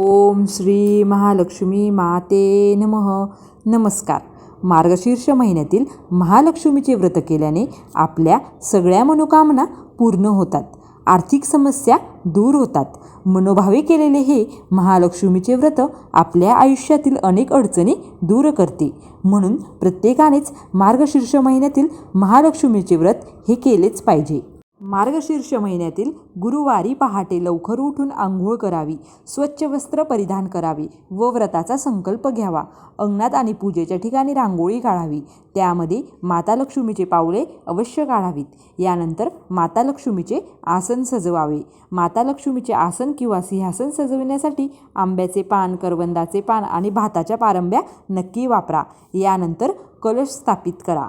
ओम श्री महालक्ष्मी माते नमः. नमस्कार. मार्गशीर्ष महिन्यातील महालक्ष्मीचे व्रत केल्याने आपल्या सगळ्या मनोकामना पूर्ण होतात. आर्थिक समस्या दूर होतात. मनोभावे केलेले हे महालक्ष्मीचे व्रत आपल्या आयुष्यातील अनेक अडचणी दूर करते. म्हणून प्रत्येकानेच मार्गशीर्ष महिन्यातील महालक्ष्मीचे व्रत हे केलेच पाहिजे. मार्गशीर्ष महिन्यातील गुरुवारी पहाटे लवकर उठून आंघोळ करावी स्वच्छ वस्त्र परिधान करावे व व्रताचा संकल्प घ्यावा. अंगणात आणि पूजेच्या ठिकाणी रांगोळी काढावी. त्यामध्ये माता लक्ष्मीचे पावले अवश्य काढावीत. यानंतर माता लक्ष्मीचे आसन सजवावे. माता लक्ष्मीचे आसन किंवा सिंहासन सजविण्यासाठी आंब्याचे पान करवंदाचे पान आणि भाताच्या पारंब्या नक्की वापरा. यानंतर कलश स्थापित करा.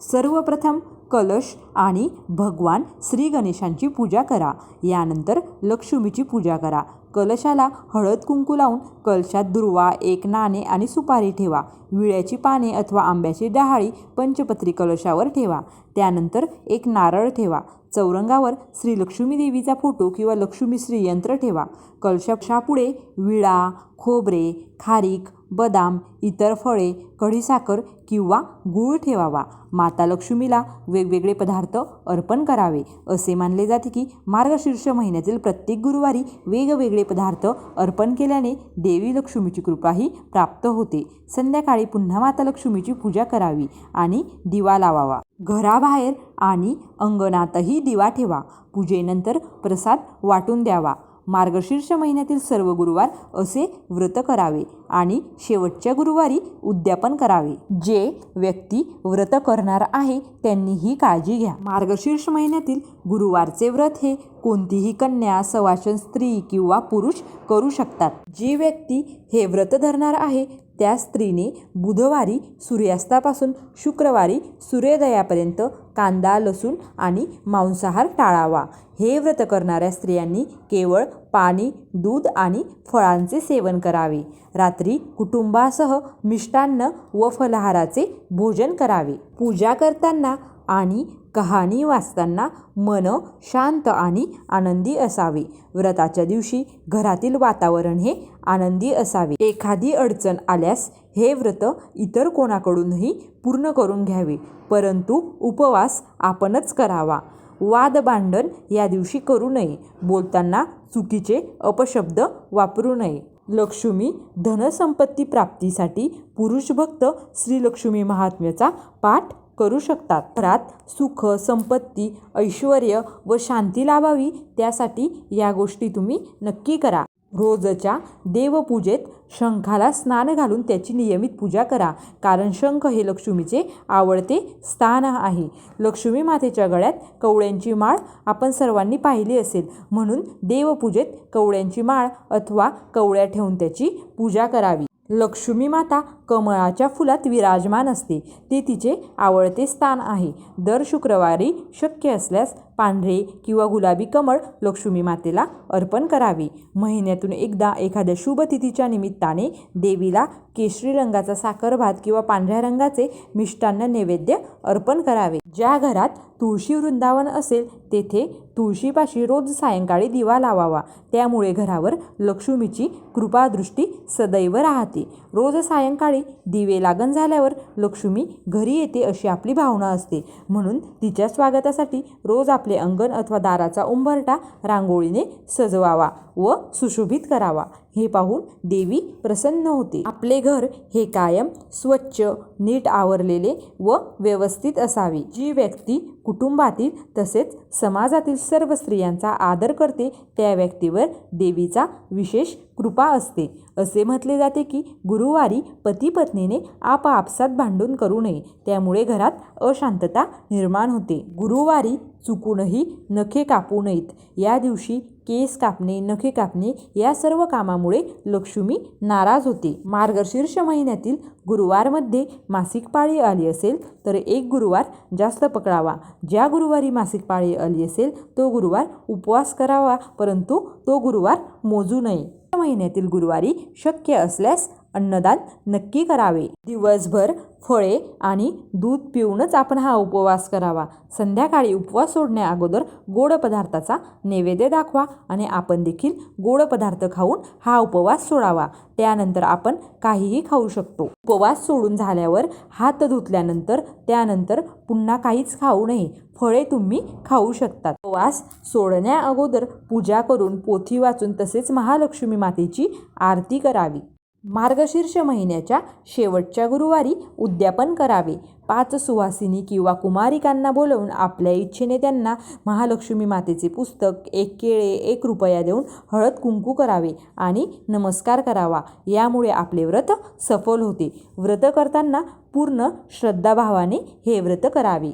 सर्वप्रथम कलश आणि भगवान श्री गणेशांची पूजा करा. यानंतर लक्ष्मीची पूजा करा. कलशाला हळद कुंकू लावून कलशात दुर्वा एक नाणे आणि सुपारी ठेवा. विळ्याची पाने अथवा आंब्याची डहाळी पंचपत्री कलशावर ठेवा. त्यानंतर एक नारळ ठेवा. चौरंगावर श्री लक्ष्मी देवीचा फोटो किंवा लक्ष्मी श्री यंत्र ठेवा. कलशापुढे विळा खोबरे खारीक बदाम इतर फळे कढीसाखर किंवा गूळ ठेवावा. माता लक्ष्मीला वेगवेगळे पदार्थ अर्पण करावे. असे मानले जाते की मार्गशीर्ष महिन्यातील प्रत्येक गुरुवारी वेगवेगळे पदार्थ अर्पण केल्याने देवी लक्ष्मीची कृपाही प्राप्त होते. संध्याकाळी पुन्हा माता लक्ष्मीची पूजा करावी आणि दिवा लावावा. घराबाहेर आणि अंगणातही दिवा ठेवा. पूजेनंतर प्रसाद वाटून द्यावा. मार्गशीर्ष महिन्यातील सर्व गुरुवार असे व्रत करावे आणि शेवटच्या गुरुवारी उद्यापन करावे. जे व्यक्ती व्रत करणार आहे त्यांनी ही काळजी घ्या. मार्गशीर्ष महिन्यातील गुरुवारचे व्रत हे कोणतीही कन्या सवाशन स्त्री किंवा पुरुष करू शकतात. जी व्यक्ती हे व्रत धरणार आहे त्या स्त्रीने बुधवारी सूर्यास्तापासून शुक्रवारी सूर्योदयापर्यंत कांदा लसूण आणि मांसाहार टाळावा. हे व्रत करणाऱ्या स्त्रियांनी केवळ पाणी दूध आणि फळांचे सेवन करावे. रात्री कुटुंबासह मिष्टान्न व फलाहाराचे भोजन करावे. पूजा करताना आणि कहाणी वाचताना मन शांत आणि आनंदी असावे. व्रताच्या दिवशी घरातील वातावरण हे आनंदी असावे. एखादी अडचण आल्यास हे व्रत इतर कोणाकडूनही पूर्ण करून घ्यावे परंतु उपवास आपणच करावा. वाद भांडण या दिवशी करू नये. बोलताना चुकीचे अपशब्द वापरू नये. लक्ष्मी धनसंपत्ती प्राप्तीसाठी पुरुषभक्त श्रीलक्ष्मी महात्म्याचा पाठ करू शकतात. घरात सुख संपत्ती ऐश्वर व शांती लाभावी त्यासाठी या गोष्टी तुम्ही नक्की करा. रोजच्या देवपूजेत शंखाला स्नान घालून त्याची नियमित पूजा करा. कारण शंख हे लक्ष्मीचे आवडते स्थान आहे. लक्ष्मी मातेच्या गळ्यात कवड्यांची माळ आपण सर्वांनी पाहिली असेल. म्हणून देवपूजेत कवड्यांची माळ अथवा कवड्या ठेवून त्याची पूजा करावी. लक्ष्मी माता कमळाच्या फुलात विराजमान असते. ते तिचे आवडते स्थान आहे. दर शुक्रवारी शक्य असल्यास पांढरे किंवा गुलाबी कमळ लक्ष्मी मातेला अर्पण करावे. महिन्यातून एकदा एखाद्या शुभ तिथीच्या निमित्ताने देवीला केशरी रंगाचा साखरभात किंवा पांढऱ्या रंगाचे मिष्टान्न नैवेद्य अर्पण करावे. ज्या घरात तुळशी वृंदावन असेल तेथे तुळशीपाशी रोज सायंकाळी दिवा लावावा. त्यामुळे घरावर लक्ष्मीची कृपादृष्टी सदैव राहते. रोज सायंकाळी दिवे लागण झाल्यावर लक्ष्मी घरी येते अशी आपली भावना असते. म्हणून तिच्या स्वागतासाठी रोज आपले अंगण अथवा दाराचा उंबरटा रांगोळीने सजवावा व सुशोभित करावा. हे पाहून देवी प्रसन्न होते. आपले घर हे कायम स्वच्छ नीट आवरलेले व व्यवस्थित असावे. जी व्यक्ती कुटुंबातील तसेच समाजातील सर्व स्त्रियांचा आदर करते त्या व्यक्तीवर देवीचा विशेष कृपा असते. असे म्हटले जाते की गुरुवारी पती पत्नीने आपापसात भांडून करू नये. त्यामुळे घरात अशांतता निर्माण होते. गुरुवारी चुकूनही नखे कापू नयेत. या दिवशी केस कापणे नखे कापणे या सर्व कामामुळे लक्ष्मी नाराज होते. मार्गशीर्ष महिन्यातील गुरुवारमध्ये मासिक पाळी आली असेल तर एक गुरुवार जास्त पकडावा. ज्या गुरुवारी मासिक पाळी आली असेल तो गुरुवार उपवास करावा परंतु तो गुरुवार मोजू नये. महिन्यातील गुरुवारी शक्य असल्यास अन्नदान नक्की करावे. दिवसभर फळे आणि दूध पिऊनच आपण हा उपवास करावा. संध्याकाळी उपवास सोडण्या अगोदर गोड पदार्थाचा नैवेद्य दाखवा आणि आपण देखील गोड पदार्थ खाऊन हा उपवास सोडावा. त्यानंतर आपण काहीही खाऊ शकतो. उपवास सोडून झाल्यावर हात धुतल्यानंतर त्यानंतर पुन्हा काहीच खाऊ नये. फळे तुम्ही खाऊ शकतात. उपवास सोडण्या अगोदर पूजा करून पोथी वाचून तसेच महालक्ष्मी मातेची आरती करावी. मार्गशीर्ष महिन्याच्या शेवटच्या गुरुवारी उद्यापन करावे. पाच सुवासिनी किंवा कुमारिकांना बोलवून आपल्या इच्छेने त्यांना महालक्ष्मी मातेचे पुस्तक एक केळे एक रुपया देऊन हळद कुंकू करावे आणि नमस्कार करावा. यामुळे आपले व्रत सफल होते. व्रत करताना पूर्ण श्रद्धाभावाने हे व्रत करावे.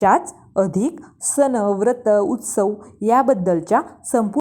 त्याच अधिक सण व्रत उत्सव याबद्दलच्या संपूर्ण